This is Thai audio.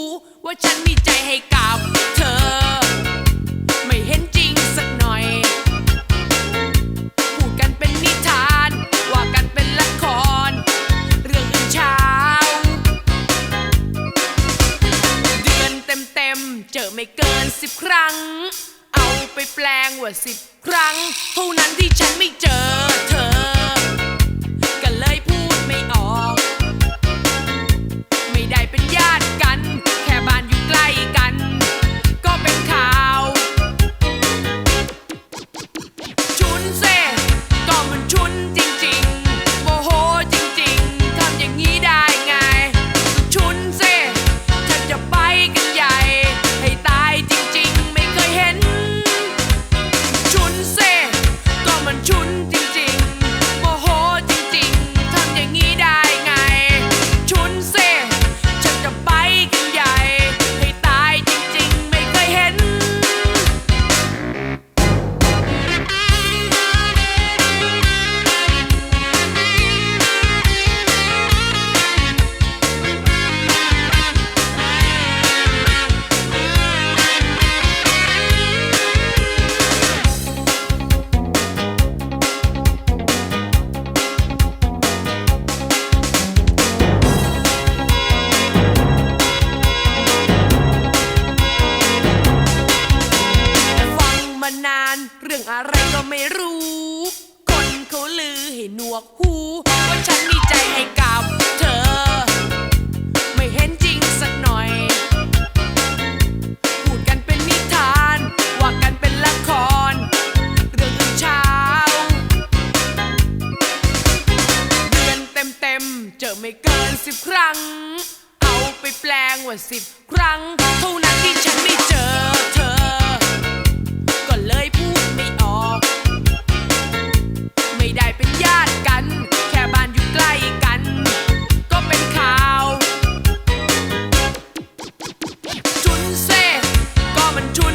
วกหูว่าฉันมีใจให้กับเธอ ไม่เห็นจริงสักหน่อย พูดกันเป็นนิทาน ว่ากันเป็นละคร เรื่องอื่นเช้า เดือนเต็มๆ เจอไม่เกินสิบครั้ง เอาไปแปลงว่าสิบครั้ง เท่านั้นที่ฉันไม่ ชุ กหูว่าฉันมีใจให้กับเธอ ไม่เห็นจริงสักหน่อย พูดกันเป็นนิทาน ว่ากันเป็นละคร เรื่องอื่นเช้า เดือนเต็มๆ เจอไม่เกินสิบครั้ง เอาไปแปลงว่าสิบครั้ง เท่านั้นที่ แค่บ้านอยู่ใกล้กัน ก็เป็นข่าว ชุนเซก็มันชุน